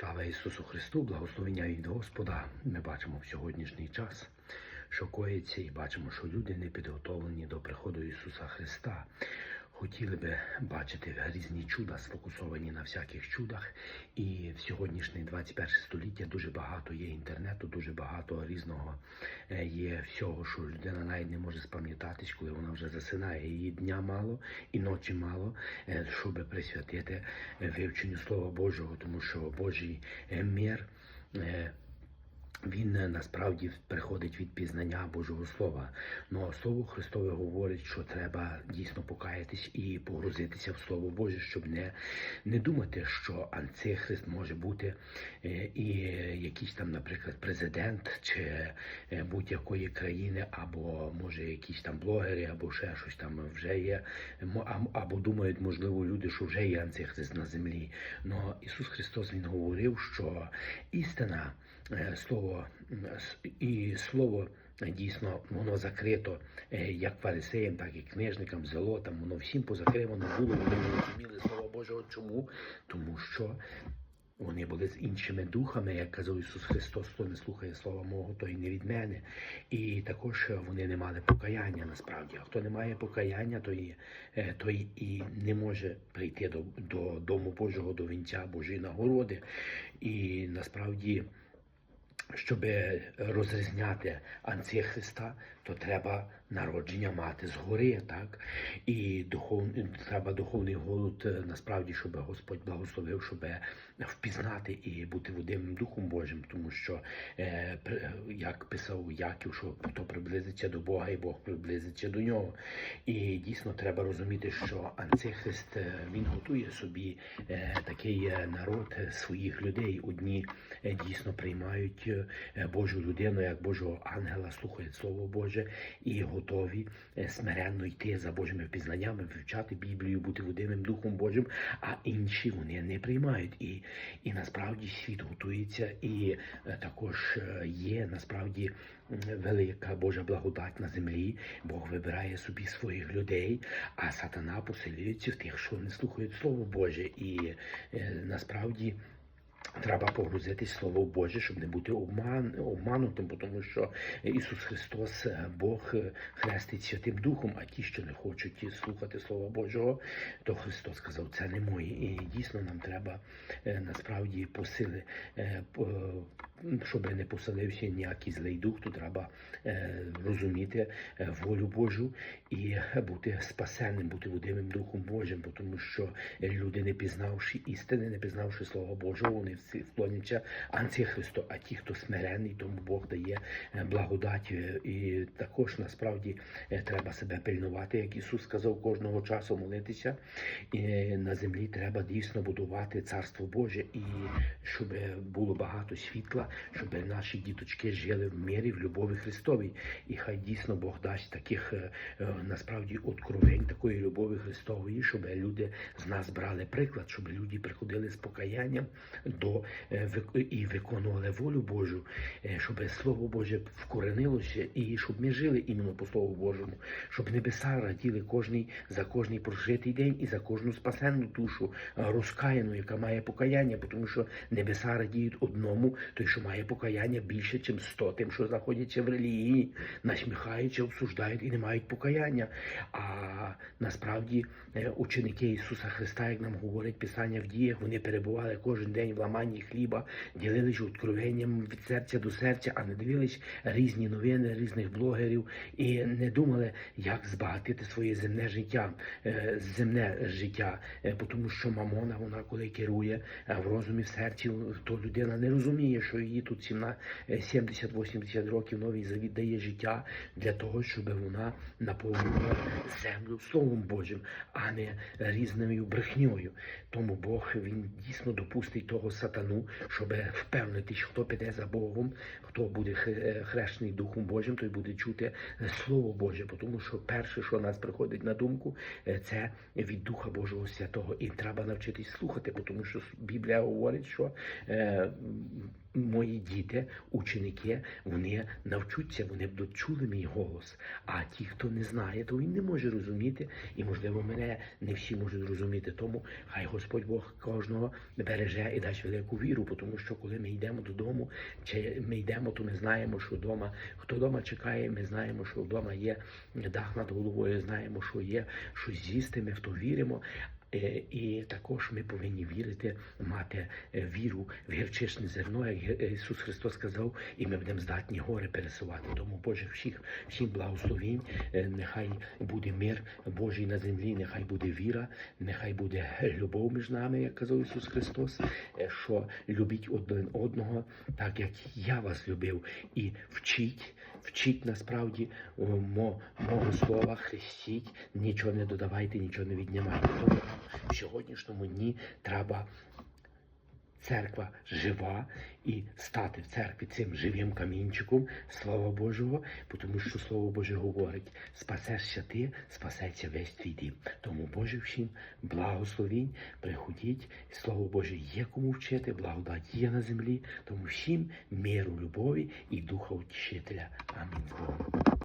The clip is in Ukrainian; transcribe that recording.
Слава Ісусу Христу, благословення від Господа. Ми бачимо в сьогоднішній час, що коїться, і бачимо, що люди не підготовлені до приходу Ісуса Христа. Хотіли би бачити різні чуда, сфокусовані на всяких чудах. І в сьогоднішнє 21 століття дуже багато є інтернету, дуже багато різного е, є всього, що людина навіть не може спам'ятатись, коли вона вже засинає. Її дня мало і ночі мало, е, щоб присвятити е, вивченню Слова Божого, тому що Божий мир. Він е, насправді приходить від пізнання Божого Слова. Ну а Слово Христове говорить, що треба дійсно покаятись і погрузитися в Слово Боже, щоб не, не думати, що антихрист може бути е, і якийсь там, наприклад, президент чи е, будь-якої країни, або може якісь там блогери, або ще щось там вже є, або думають, можливо, люди, що вже є антихрист на землі. Но Ісус Христос Він говорив, що істина слово і слово е, дійсно воно закрито е, як фарисеям, так і книжникам, зелотам. Воно всім позакривано було. Вони не розуміли слова Божого. Чому? Тому що. Вони були з іншими духами, як казав Ісус Христос, хто не слухає слова мого, той не від мене. І також е, вони не мали покаяння насправді. А хто не має покаяння, той, е, той і не може прийти до, до дому Божого, до вінця Божої нагороди. І насправді щоб розрізняти антихриста, то треба народження мати згори, так? І духов... треба духовний голод е, насправді, щоб Господь благословив, щоб впізнати і бути водимим Духом Божим, тому що, е, як писав Яків, що хто приблизиться до Бога, і Бог приблизиться до нього. І дійсно треба розуміти, що антихрист е, він готує собі такий народ своїх людей. Одні дійсно приймають Божу людину як Божого ангела, слухають Слово Боже і готові е, смиренно йти за Божими впізнаннями, вивчати Біблію, бути водимим Духом Божим, а інші вони не приймають. І, і насправді світ готується, і е, також е, є насправді велика Божа благодать на землі. Бог вибирає собі своїх людей, а сатана поселюється в тих, що не слухають Слово Боже. І е, насправді. Треба погрузитись Слово Боже, щоб не бути обман, обманутим, тому що Ісус Христос, е, Бог е, хрестить Святим Духом, а ті, що не хочуть слухати Слова Божого, то Христос сказав, це не моє. І дійсно нам треба е, насправді посили, щоб не поселився ніякий злий дух, то треба розуміти волю Божу і бути спасенним, бути водимим Духом Божим, бо тому що люди, не пізнавши істини, не пізнавши Слова Божого, вони всі вклоняться антихристу. А ті, хто смирений, тому Бог дає е, благодать. Е, І також насправді е, треба себе пильнувати, як Ісус сказав, кожного часу молитися. І на землі треба дійсно будувати царство Боже, і щоб було багато світла, щоб наші діточки жили в мирі, в любові Христовій. І хай дійсно Бог дасть таких насправді откровень, такої любові Христової, щоб люди з нас брали приклад, щоб люди приходили з покаянням до е, і виконували волю Божу, е, щоб Слово Боже вкоренилося, і щоб ми жили іменно по Слову Божому, щоб небеса раділи кожний за кожний прожитий день і за кожну спасенну душу, е, розкаяну, яка має покаяння, тому що небеса радіють одному, той, що має покаяння більше, ніж сто, тим, що знаходяться в релігії, насміхаючи, обсуждають і не мають покаяння. А насправді ученики Ісуса Христа, як нам говорить Писання в діях, вони перебували кожен день в ламанні хліба, ділилися откровенням від серця до серця, а не дивились різні новини різних блогерів і не думали, як збагатити своє земне життя, е, земне життя, Е, тому що мамона, вона коли керує е, в розумі, в серці, то людина не розуміє, що її тут 17, е, 70-80 років новий завіт дає життя для того, щоб вона наповнювала землю Словом Божим, а не різною брехньою. Тому Бог він дійсно допустить того сатану, щоб впевнитись, хто піде за Богом, хто буде хрещений Духом Божим, той буде чути е, Слово Боже. Бо Тому що перше, що нас приходить на думку, е, це від Духа Божого Святого. І треба навчитись слухати, тому що Біблія говорить, що е, мої діти, ученики, вони навчуться, вони будуть чули мій голос. А ті, хто не знає, то він не може розуміти, і можливо мене не всі можуть розуміти. Тому хай Господь Бог кожного береже і дасть велику велику віру, тому що коли ми йдемо додому, чи ми йдемо, то ми знаємо, що вдома, хто вдома чекає, ми знаємо, що вдома є дах над головою, знаємо, що є щось з'їсти, ми в то віримо. Е, І також ми повинні вірити, мати е, віру в гірчичне зерно, як Ісус Христос сказав, і ми будемо здатні гори пересувати. Тому Боже, всіх, всім благословінь, Е, нехай буде мир Божий на землі, нехай буде віра, нехай буде любов між нами, як казав Ісус Христос, е, що любіть один одного, так як я вас любив, і вчіть, вчіть насправді мого слова, хрестіть, нічого не додавайте, нічого не віднімайте. В сьогоднішньому дні треба церква жива і стати в церкві цим живим камінчиком Слова Божого, тому що Слово Боже говорить: спасешся ти, спасеться весь твій дім. Тому Боже всім благословінь, приходіть, Слово Боже є кому вчити, благодать є на землі, тому всім миру, любові і духа утішителя. Амінь.